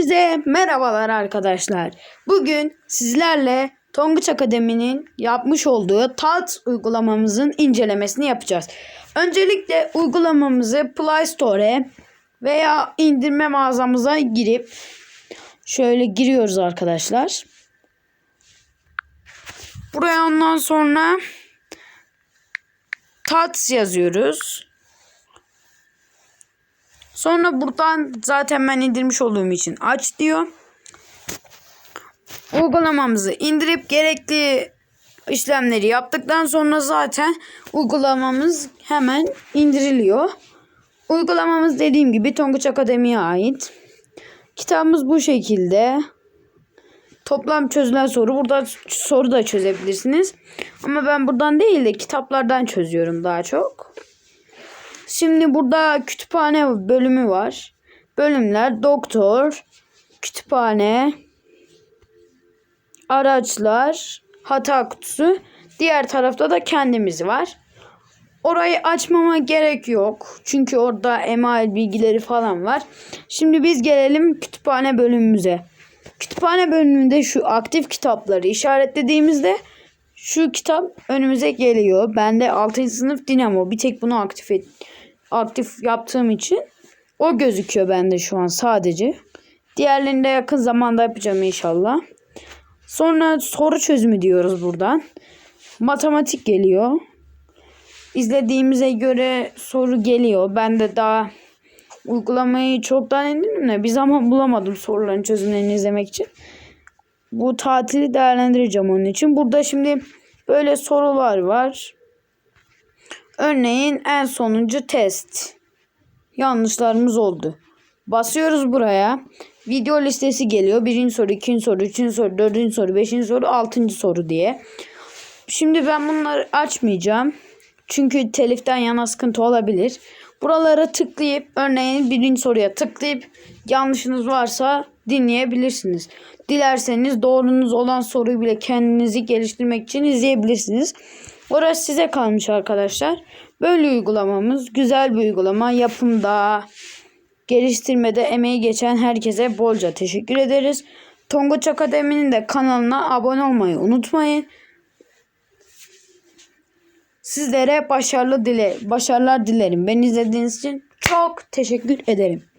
Hepinize merhabalar arkadaşlar. Bugün sizlerle Tonguç Akademi'nin yapmış olduğu TAT uygulamamızın incelemesini yapacağız. Öncelikle uygulamamızı Play Store'e veya indirme mağazamıza girip şöyle giriyoruz arkadaşlar. Buraya ondan sonra TAT yazıyoruz. Sonra buradan zaten ben indirmiş olduğum için aç diyor. Uygulamamızı indirip gerekli işlemleri yaptıktan sonra zaten uygulamamız hemen indiriliyor. Uygulamamız dediğim gibi Tonguç Akademi'ye ait. Kitabımız bu şekilde. Toplam çözülen soru. Burada soru da çözebilirsiniz. Ama ben buradan değil de kitaplardan çözüyorum daha çok. Şimdi burada kütüphane bölümü var. Bölümler doktor, kütüphane, araçlar, hata kutusu. Diğer tarafta da kendimiz var. Orayı açmama gerek yok. Çünkü orada email bilgileri falan var. Şimdi biz gelelim kütüphane bölümümüze. Kütüphane bölümünde şu aktif kitapları işaretlediğimizde şu kitap önümüze geliyor. Bende 6. sınıf dinamo. Bir tek bunu aktif et, aktif yaptığım için o gözüküyor bende şu an sadece. Diğerlerini de yakın zamanda yapacağım inşallah. Sonra soru çözümü diyoruz buradan. Matematik geliyor. İzlediğimize göre soru geliyor. Ben de daha uygulamayı çoktan indirdim de bir zaman bulamadım soruların çözümlerini izlemek için. Bu tatili değerlendireceğim onun için. Burada şimdi böyle sorular var. Örneğin en sonuncu test. Yanlışlarımız oldu. Basıyoruz buraya. Video listesi geliyor. Birinci soru, ikinci soru, üçüncü soru, dördüncü soru, beşinci soru, altıncı soru diye. Şimdi ben bunları açmayacağım. Çünkü teliften yana sıkıntı olabilir. Buralara tıklayıp örneğin birinci soruya tıklayıp yanlışınız varsa dinleyebilirsiniz. Dilerseniz doğrunuz olan soruyu bile kendinizi geliştirmek için izleyebilirsiniz. Orası size kalmış arkadaşlar. Böyle uygulamamız güzel bir uygulama. Yapımda, geliştirmede emeği geçen herkese bolca teşekkür ederiz. Tonguç Akademi'nin de kanalına abone olmayı unutmayın. Sizlere başarılı dile, başarılar dilerim. Beni izlediğiniz için çok teşekkür ederim.